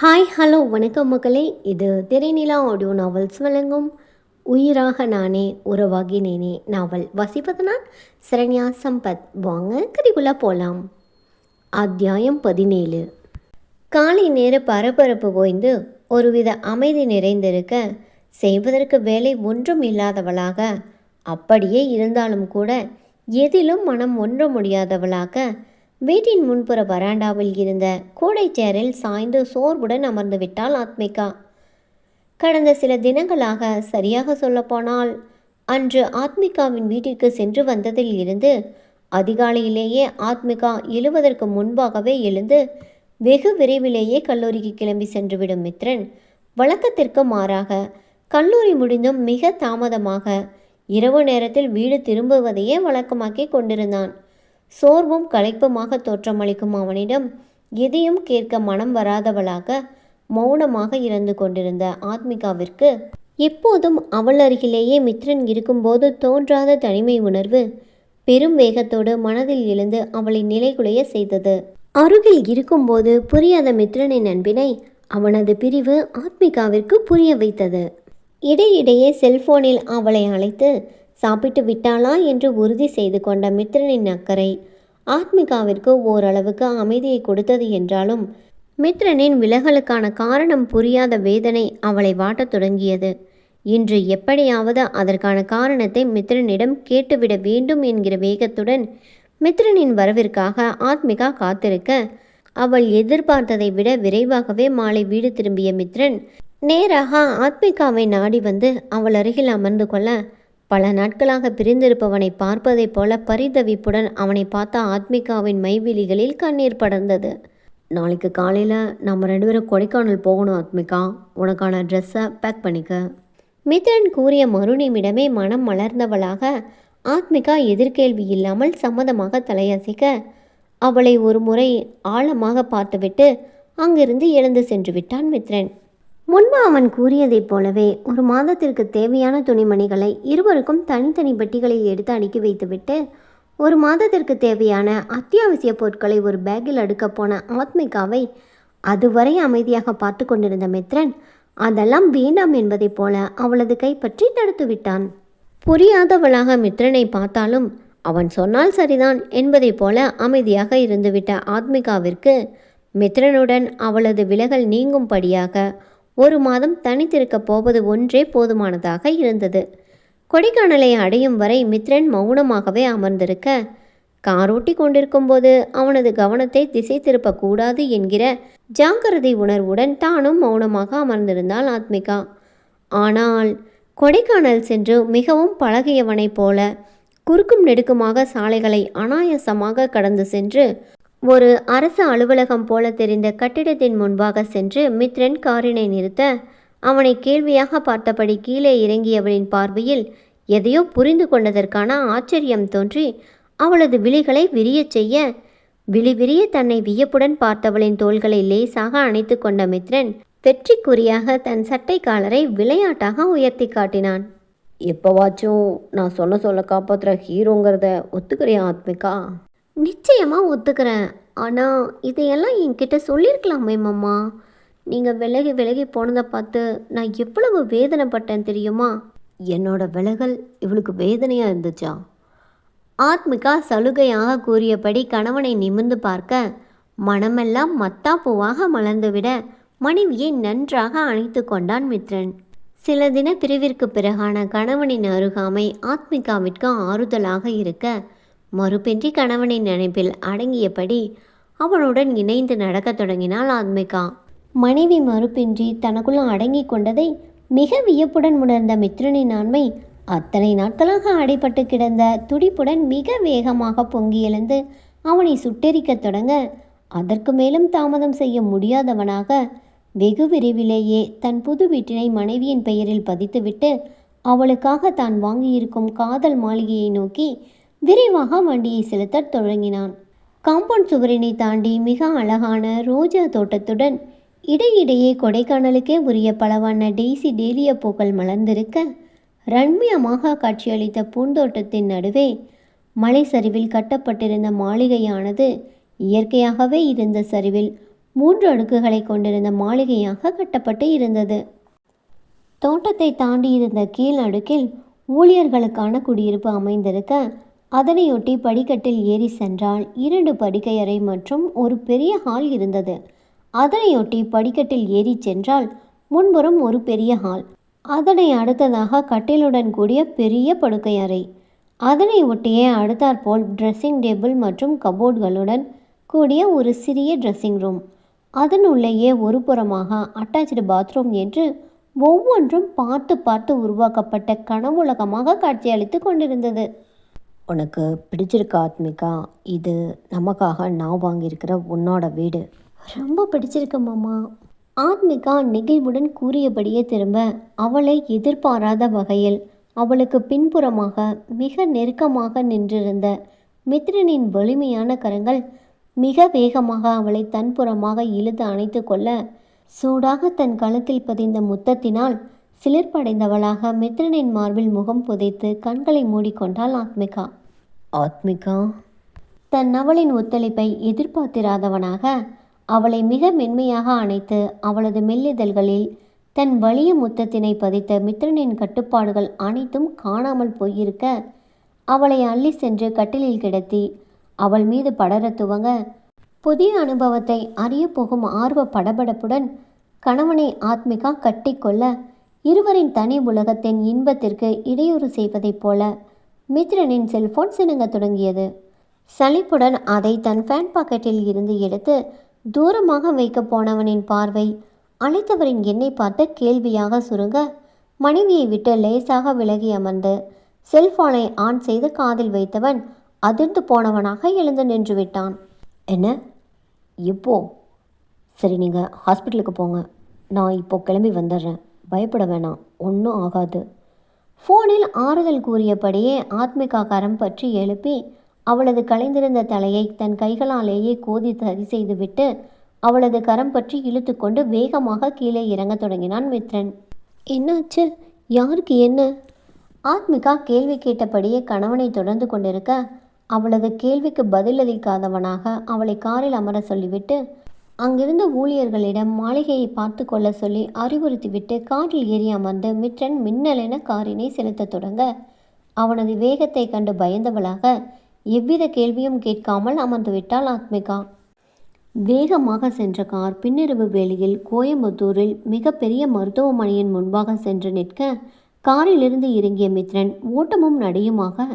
Hi hello வணக்கம் மக்களே. இது திரைநிலா ஆடியோ நாவல்ஸ் வழங்கும் உயிராக நானே உறவாகினேனே நாவல் வாசிப்பது சரண்யா சம்பத். வாங்க கதிக்குள்ளே போகலாம் அத்தியாயம் பதினேழு. காலை நேர பரபரப்பு ஓய்ந்து ஒருவித அமைதி நிறைந்திருக்க செய்வதற்கு வேலை ஒன்றும் இல்லாதவளாக அப்படியே இருந்தாலும் கூட எதிலும் மனம் ஒன்ற முடியாதவளாக வீட்டின் முன்புற வராண்டாவில் இருந்த கூடை சேரில் சாய்ந்து சோர்வுடன் அமர்ந்து விட்டாள் ஆத்மிகா. கடந்த சில தினங்களாக சரியாக சொல்லப்போனால் அன்று ஆத்மிகாவின் வீட்டிற்கு சென்று வந்ததில் இருந்து அதிகாலையிலேயே ஆத்மிகா எழுவதற்கு முன்பாகவே எழுந்து வெகு விரைவிலேயே கல்லூரிக்கு கிளம்பி சென்றுவிடும் மித்ரன் வழக்கத்திற்கு மாறாக கல்லூரி முடிந்தும் மிக தாமதமாக இரவு நேரத்தில் வீடு திரும்புவதையே வழக்கமாக்கி கொண்டிருந்தான். சோர்வும் களைப்புமாக தோற்றமளிக்கும் அவனிடம் எதையும் கேட்க மனம் வராதவளாக மௌனமாக இருந்து கொண்டிருந்த ஆத்மிகாவிற்கு எப்போதும் அவள் அருகிலேயே மித்ரன் இருக்கும்போது தோன்றாத தனிமை உணர்வு பெரும் வேகத்தோடு மனதில் எழுந்து அவளை நிலைகுலைய செய்தது. அருகில் இருக்கும்போது புரியாத மித்ரனின் அன்பினை அவனது பிரிவு ஆத்மிகாவிற்கு புரிய வைத்தது. இடையிடையே செல்போனில் அவளை அழைத்து சாப்பிட்டு விட்டாளா என்று உறுதி செய்து கொண்ட மித்ரனின் அக்கறை. ஆத்மிகாவிற்கு ஓரளவுக்கு அமைதியை கொடுத்தது என்றாலும் மித்ரனின் விலகலுக்கான காரணம் புரியாத வேதனை அவளை வாட்டத் தொடங்கியது. இன்று எப்படியாவது அதற்கான காரணத்தை மித்ரனிடம் கேட்டுவிட வேண்டும் என்கிற வேகத்துடன் மித்ரனின் வரவிற்காக ஆத்மிகா காத்திருக்க அவள் எதிர்பார்த்ததை விட விரைவாகவே மாலை வீடு திரும்பிய மித்ரன் நேராக ஆத்மிகாவை நாடி வந்து அவள் அருகில் அமர்ந்து கொள்ள பல நாட்களாக பிரிந்திருப்பவனை பார்ப்பதைப் போல பரிதவிப்புடன் அவனை பார்த்த ஆத்மிகாவின் மைவிழிகளில் கண்ணீர் படர்ந்தது. நாளைக்கு காலையில் நம்ம ரெண்டு பேரும் கொடைக்கானல் போகணும் ஆத்மிகா. உனக்கான ட்ரெஸ்ஸை பேக் பண்ணிக்க. மித்ரன் கூறிய மறுநிமிடமே மனம் மலர்ந்தவளாக ஆத்மிகா எதிர்கேள்வி இல்லாமல் சம்மதமாக தலையசைக்க அவளை ஒரு முறை ஆழமாக பார்த்துவிட்டு அங்கிருந்து எழுந்து சென்று விட்டான் மித்ரன். முன்பு அவன் கூறியதைப் போலவே ஒரு மாதத்திற்கு தேவையான துணிமணிகளை இருவருக்கும் தனித்தனி பெட்டிகளில் எடுத்து அடுக்கி வைத்துவிட்டு ஒரு மாதத்திற்கு தேவையான அத்தியாவசிய பொருட்களை ஒரு பேக்கில் அடுக்கப் போன ஆத்மிகாவை அதுவரை அமைதியாக பார்த்து கொண்டிருந்த மித்ரன் அதெல்லாம் வேண்டாம் என்பதைப் போல அவளது கைப்பற்றி தடுத்துவிட்டான் புரியாதவளாக மித்ரனை பார்த்தாலும் அவன் சொன்னால் சரிதான் என்பதைப் போல அமைதியாக இருந்துவிட்ட ஆத்மிகாவிற்கு மித்ரனுடன் அவளது விலகல் நீங்கும்படியாக ஒரு மாதம் தனித்திருக்கப் போவது ஒன்றே போதுமானதாக இருந்தது. கொடைக்கானலை அடையும் வரை மித்ரன் மௌனமாகவே அமர்ந்திருக்க காரோட்டி கொண்டிருக்கும்போது அவனது கவனத்தை திசை திருப்பக்கூடாது என்கிற ஜாக்கிரதை உணர்வுடன் தானும் மௌனமாக அமர்ந்திருந்தாள் ஆத்மிகா. ஆனால் கொடைக்கானல் சென்று மிகவும் பழகியவனைப் போல குறுக்கும் நெடுக்குமாக சாலைகளை அனாயசமாக கடந்து சென்று ஒரு அரசு அலுவலகம் போல தெரிந்த கட்டிடத்தின் முன்பாக சென்று மித்ரன் காரினை நிறுத்த அவனை கேள்வியாக பார்த்தபடி கீழே இறங்கியவளின் பார்வையில் எதையோ புரிந்து கொண்டதற்கான ஆச்சரியம் தோன்றி அவளது விழிகளை விரியச் செய்ய விழி விரிய தன்னை வியப்புடன் பார்த்தவளின் தோள்களை லேசாக அணைத்து கொண்ட மித்ரன் வெற்றிக்குறியாக தன் சட்டை காலரை விளையாட்டாக உயர்த்தி காட்டினான். எப்போவாச்சும் நான் சொன்ன சொல்ல காப்பாற்றுற ஹீரோங்கிறத ஒத்துக்கிறியா ஆத்மிகா? நிச்சயமாக ஒத்துக்கிறேன். ஆனால் இதையெல்லாம் என்கிட்ட சொல்லியிருக்கலாமே மாமா. நீங்கள் விலகி விலகி போனதை பார்த்து நான் எவ்வளவு வேதனைப்பட்டேன் தெரியுமா? என்னோட விலகல் இவளுக்கு வேதனையாக இருந்துச்சா? ஆத்மிகா சலுகையாக கூறியபடி கணவனை நிமிர்ந்து பார்க்க மனமெல்லாம் மத்தாப்பூவாக மலர்ந்துவிட மனைவியை நன்றாக அணைத்து கொண்டான் மித்ரன். சில தின பிரிவிற்கு பிறகான கணவனின் அருகாமை ஆத்மிகாவிற்கு ஆறுதலாக இருக்க மறுபின்றி கணவனின் நினைப்பில் அடங்கியபடி அவனுடன் இணைந்து நடக்கத் தொடங்கினாள் ஆத்மிகா. மனைவி மறுப்பின்றி தனக்குள்ள அடங்கி கொண்டதை மிக வியப்புடன் உணர்ந்த மித்ரனின் ஆண்மை அத்தனை நாட்களாக அடைப்பட்டு கிடந்த துடிப்புடன் மிக வேகமாக பொங்கி எழுந்து அவனை சுட்டெரிக்கத் தொடங்க அதற்கு மேலும் தாமதம் செய்ய முடியாதவனாக வெகு விரைவிலேயே தன் புது வீட்டினை மனைவியின் பெயரில் பதித்துவிட்டு அவளுக்காக தான் வாங்கியிருக்கும் காதல் மாளிகையை நோக்கி விரைவாக வண்டியை செலுத்தத் தொடங்கினான். காம்பவுண்ட் சுவரினை தாண்டி மிக அழகான ரோஜா தோட்டத்துடன் இடையிடையே கொடைக்கானலுக்கே உரிய பலவான டெய்சி டேலிய பூக்கள் மலர்ந்திருக்க ரம்மியமாக காட்சியளித்த பூந்தோட்டத்தின் நடுவே மலை சரிவில் கட்டப்பட்டிருந்த மாளிகையானது இயற்கையாகவே இருந்த சரிவில் மூன்று அடுக்குகளை கொண்டிருந்த மாளிகையாக கட்டப்பட்டு இருந்தது. தோட்டத்தை தாண்டி இருந்த கீழ் அடுக்கில் ஊழியர்களுக்கான குடியிருப்பு அமைந்திருக்க அதனையொட்டி படிக்கட்டில் ஏறி சென்றால் இரண்டு படுக்கை அறை மற்றும் ஒரு பெரிய ஹால் இருந்தது. அதனையொட்டி படிக்கட்டில் ஏறி சென்றால் முன்புறம் ஒரு பெரிய ஹால் அதனை அடுத்ததாக கட்டிலுடன் கூடிய பெரிய படுக்கை அறை அதனை ஒட்டியே அடுத்தாற்போல் ட்ரெஸ்ஸிங் டேபிள் மற்றும் கபோர்டுகளுடன் கூடிய ஒரு சிறிய ட்ரெஸ்ஸிங் ரூம் அதன் உள்ளேயே ஒரு புறமாக அட்டாச்சு பாத்ரூம் என்று ஒவ்வொன்றும் பார்த்து பார்த்து உருவாக்கப்பட்ட கனவுலகமாக காட்சியளித்து கொண்டிருந்தது. உனக்கு பிடிச்சிருக்கா ஆத்மிகா இது நமக்காக நான் வாங்கியிருக்கிற உன்னோட வீடு. ரொம்ப பிடிச்சிருக்கு மாமா. ஆத்மிகா நெகிழ்வுடன் கூறியபடியே திரும்ப அவளை எதிர்பாராத வகையில் அவளுக்கு பின்புறமாக மிக நெருக்கமாக நின்றிருந்த மித்ரனின் வலிமையான கரங்கள் மிக வேகமாக அவளை தன்புறமாக இழுத்து அணைத்து கொள்ள சூடாக தன் கழுத்தில் பதிந்த முத்தத்தினால் சிலிர்ப்படைந்தவளாக மித்ரனின் மார்பில் முகம் புதைத்து கண்களை மூடிக்கொண்டாள் ஆத்மிகா. ஆத்மிகா? தன் அவளின் ஒத்துழைப்பை எதிர்பார்த்திராதவனாக அவளை மிக மென்மையாக அணைத்து அவளது மெல்லிதழ்களில் தன் வலிய முத்தத்தினை பதித்த மித்ரனின் கட்டுப்பாடுகள் அனைத்தும் காணாமல் போயிருக்க அவளை அள்ளி சென்று கட்டிலில் கிடத்தி அவள் மீது படரத் துவங்க புதிய அனுபவத்தை அறிய போகும் ஆர்வ படபடப்புடன் கணவனை ஆத்மிகா கட்டிக்கொள்ள இருவரின் தனி உலகத்தின் இன்பத்திற்கு இடையூறு செய்வதைப் போல மித்ரனின் செல்போன் சினுங்க தொடங்கியது. சலிப்புடன் அதை தன் ஃபேன் பாக்கெட்டில் இருந்து எடுத்து தூரமாக வைக்கப் போனவனின் பார்வை அழைத்தவரின் எண்ணை பார்த்து கேள்வியாக சுருங்க மனைவியை விட்டு லேசாக விலகி அமர்ந்து செல்போனை ஆன் செய்து காதில் வைத்தவன் அதிர்ந்து போனவனாக எழுந்து நின்று விட்டான். என்ன? எப்போ? சரி நீங்கள் ஹாஸ்பிட்டலுக்கு போங்க. நான் இப்போ கிளம்பி வந்துடுறேன். பயப்பட வேணாம். ஒன்றும் ஆகாது. ஃபோனில் ஆறுதல் கூறியபடியே ஆத்மிகா கரம் பற்றி எழுப்பி அவளது கலைந்திருந்த தலையை தன் கைகளாலேயே கோதி சரி செய்துவிட்டு அவளது கரம் பற்றி இழுத்துக்கொண்டு வேகமாக கீழே இறங்கத் தொடங்கினான் மித்ரன். என்னாச்சு? யாருக்கு என்ன? ஆத்மிகா கேள்வி கேட்டபடியே கணவனை தொடர்ந்து கொண்டிருக்க அவளது கேள்விக்கு பதிலளிக்காதவனாக அவளை காரில் அமர சொல்லிவிட்டு அங்கிருந்த ஊழியர்களிடம் மாளிகையை பார்த்து கொள்ள சொல்லி அறிவுறுத்திவிட்டு காரில் ஏறி அமர்ந்து மித்ரன் மின்னலென காரினை செலுத்தத் தொடங்க அவனது வேகத்தை கண்டு பயந்தவளாக எவ்வித கேள்வியும் கேட்காமல் அமர்ந்துவிட்டாள் ஆத்மிகா. வேகமாக சென்ற கார் பின்னிரவு வேளையில் கோயம்புத்தூரில் மிகப்பெரிய மருத்துவமனையின் முன்பாக சென்று நிற்க காரிலிருந்து இறங்கிய மித்ரன் ஓட்டமும் நடையுமாக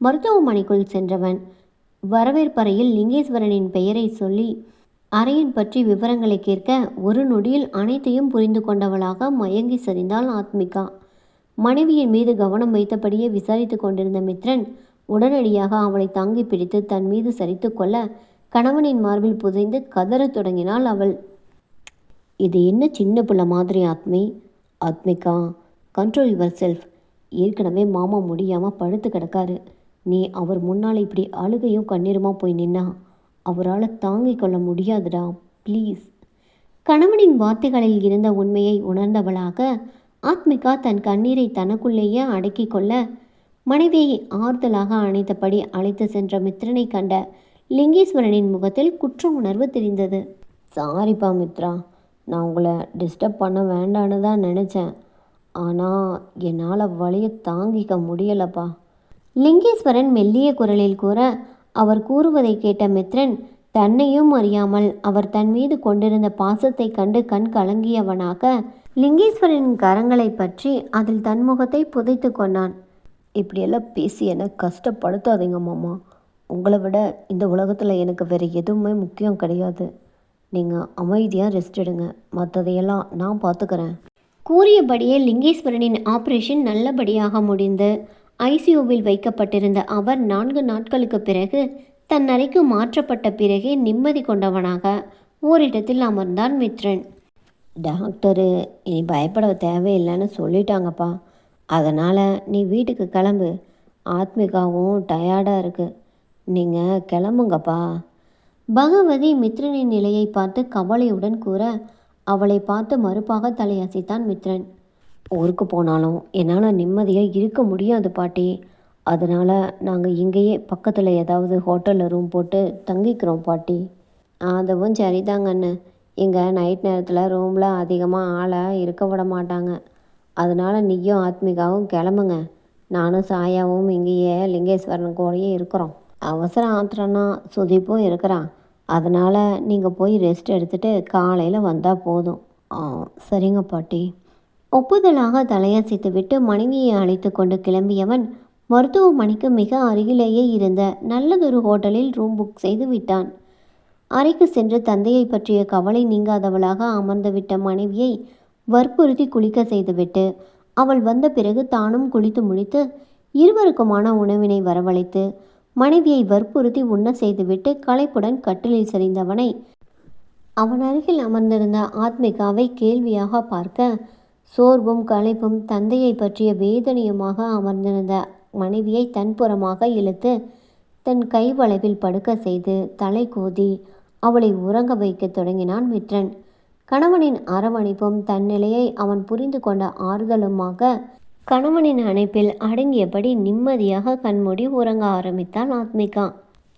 மருத்துவமனைக்குள் சென்றவன். வரவேற்பறையில் லிங்கேஸ்வரனின் பெயரை சொல்லி அறையின் பற்றி விவரங்களை கேட்க ஒரு நொடியில் அனைத்தையும் புரிந்து கொண்டவளாக மயங்கி சரிந்தாள் ஆத்மிகா. மனைவியின் மீது கவனம் வைத்தபடியே விசாரித்து கொண்டிருந்த மித்ரன் உடனடியாக அவளை தாங்கி பிடித்து தன் மீது சரித்து கொள்ள கணவனின் மார்பில் புதைந்து கதறத் தொடங்கினாள் அவள். இது என்ன சின்ன பிள்ளை மாதிரி Aadmi? Athmika control yourself ஏற்கனவே மாமா முடியாமல் படுத்து கிடக்காரு. நீ அவர் முன்னால் இப்படி அழுகையும் கண்ணீருமா போய் நின்னா? அவரால் தாங்கிக் கொள்ள முடியாதுடா ப்ளீஸ் கணவனின் வார்த்தைகளில் இருந்த உண்மையை உணர்ந்தவளாக ஆத்மிகா தன் கண்ணீரை தனக்குள்ளேயே அடக்கிக் கொள்ள மனைவியை ஆறுதலாக அணைத்தபடி அழைத்து சென்ற மித்ரனை கண்ட லிங்கேஸ்வரனின் முகத்தில் குற்ற உணர்வு தெரிந்தது சாரிப்பா மித்ரா நான் உங்களை டிஸ்டர்ப் பண்ண வேண்டான்னு தான் நினச்சேன். ஆனால் என்னால் வழியை தாங்கிக்க முடியலப்பா. லிங்கேஸ்வரன் மெல்லிய குரலில் கூற அவர் கூறுவதை கேட்ட மித்ரன் தன்னையும் அறியாமல் அவர் தன் மீது கொண்டிருந்த பாசத்தை கண்டு கண் கலங்கியவனாக லிங்கேஸ்வரனின் கரங்களை பற்றி அதில் தன் முகத்தை புதைத்து கொண்டான். இப்படியெல்லாம் பேசி என்னை கஷ்டப்படுத்தாதீங்க மாமா. உங்களை விட இந்த உலகத்தில் எனக்கு வேறு எதுவுமே முக்கியம் கிடையாது. நீங்கள் அமைதியாக ரெஸ்ட் எடுங்க. மற்றதையெல்லாம் நான் பார்த்துக்கிறேன் கூறியபடியே லிங்கேஸ்வரனின் ஆப்ரேஷன் நல்லபடியாக முடிந்து ஐசியூவில் வைக்கப்பட்டிருந்த அவர் நான்கு நாட்களுக்கு பிறகு தன் அறைக்கு மாற்றப்பட்ட பிறகே நிம்மதி கொண்டவனாக ஓரிடத்தில் அமர்ந்தான் மித்ரன். டாக்டரு இனி பயப்பட தேவையில்லைன்னு சொல்லிட்டாங்கப்பா. அதனால் நீ வீட்டுக்கு கிளம்பு. ஆத்மிகாவும் டயர்டாக இருக்கு. நீங்கள் கிளம்புங்கப்பா. பகவதி மித்ரனின் நிலையை பார்த்து கவலையுடன் கூற அவளை பார்த்து மறுப்பாக தலையசைத்தான் மித்ரன். ஊருக்கு போனாலும் என்னால் நிம்மதியாக இருக்க முடியாது பாட்டி. அதனால் நாங்கள் இங்கேயே பக்கத்தில் ஏதாவது ஹோட்டலில் ரூம் போட்டு தங்கிக்கிறோம் பாட்டி. அதுவும் சரிதாங்க அண்ணன் இங்கே நைட் நேரத்தில் ரூமில் அதிகமாக ஆளை இருக்க விட மாட்டாங்க. அதனால் நீயும் ஆத்மிகாவும் கிளம்புங்க. நானும் சாயாவும் இங்கேயே லிங்கேஸ்வரன் கூடயே இருக்கிறோம். அவசரம் ஆத்திரம்னா சுதீப்பும் இருக்கிறான். அதனால் நீங்கள் போய் ரெஸ்ட் எடுத்துகிட்டு காலையில் வந்தால் போதும். சரிங்க பாட்டி. ஒப்புதலாக தலையசைத்துவிட்டு மனைவியை அழைத்து கொண்டு கிளம்பியவன் மருத்துவமனைக்கு மிக அருகிலேயே இருந்த நல்லதொரு ஹோட்டலில் ரூம் புக் செய்து விட்டான். அறைக்கு சென்று தந்தையை பற்றிய கவலை நீங்காதவளாக அமர்ந்துவிட்ட மனைவியை வற்புறுத்தி குளிக்க செய்துவிட்டு அவள் வந்த பிறகு தானும் குளித்து முடித்து இருவருக்குமான உணவினை வரவழைத்து மனைவியை வற்புறுத்தி உண்ண செய்துவிட்டு களைப்புடன் கட்டிலில் சரிந்தவனை அவன் அருகில் அமர்ந்திருந்த ஆத்மிகாவை கேள்வியாக பார்க்க சோர்வும் களைப்பும் தந்தையை பற்றிய வேதனையுமாக அமர்ந்திருந்த மனைவியை தன்புறமாக இழுத்து தன் கை வளைவில் படுக்க செய்து தலை கோதி அவளை உறங்க வைக்கத் தொடங்கினான் மித்ரன். கணவனின் அரவணைப்பும் தன் நிலையை அவன் புரிந்து கொண்ட ஆறுதலுமாக கணவனின் அணைப்பில் அடங்கியபடி நிம்மதியாக கண்மூடி உறங்க ஆரம்பித்தான் ஆத்மிகா.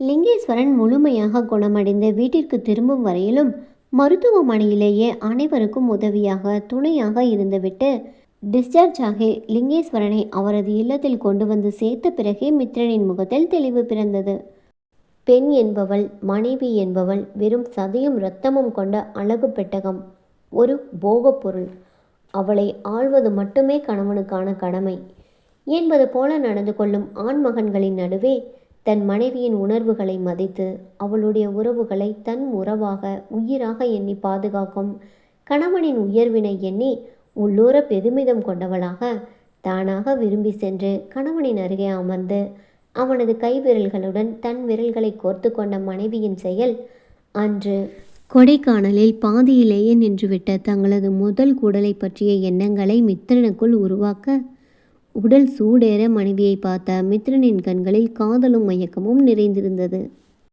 லிங்கேஸ்வரன் முழுமையாக குணமடைந்து வீட்டிற்கு திரும்பும் வரையிலும் மருத்துவமனையிலேயே அனைவருக்கும் உதவியாக துணையாக இருந்துவிட்டு டிஸ்சார்ஜ் ஆகி லிங்கேஸ்வரனை அவரது இல்லத்தில் கொண்டு வந்து சேர்த்த பிறகே மித்ரனின் முகத்தில் தெளிவு பிறந்தது. பெண் என்பவள் மனைவி என்பவள் வெறும் சதையும் இரத்தமும் கொண்ட அழகு பெட்டகம். ஒரு போகப் பொருள். அவளை ஆள்வது மட்டுமே கணவனுக்கான கடமை. என்பது போல நடந்து கொள்ளும் ஆண்மகன்களின் நடுவே தன் மனைவியின் உணர்வுகளை மதித்து அவளுடைய உறவுகளை தன் உறவாக உயிராக எண்ணி பாதுகாக்கும். கணவனின் உயர்வினை எண்ணி உள்ளூர பெருமிதம் கொண்டவளாக தானாக விரும்பி சென்று கணவனின் அருகே அமர்ந்து அவனது கைவிரல்களுடன் தன் விரல்களை கோர்த்து கொண்ட மனைவியின் செயல் அன்று கொடைக்கானலில் பாதியிலேயே நின்றுவிட்ட தங்களது முதல் கூடலை பற்றிய எண்ணங்களை மித்திரனுக்குள் உருவாக்க உடல் சூடேற மனைவியை பார்த்த மித்ரனின் கண்களில் காதலும் மயக்கமும் நிறைந்திருந்தது.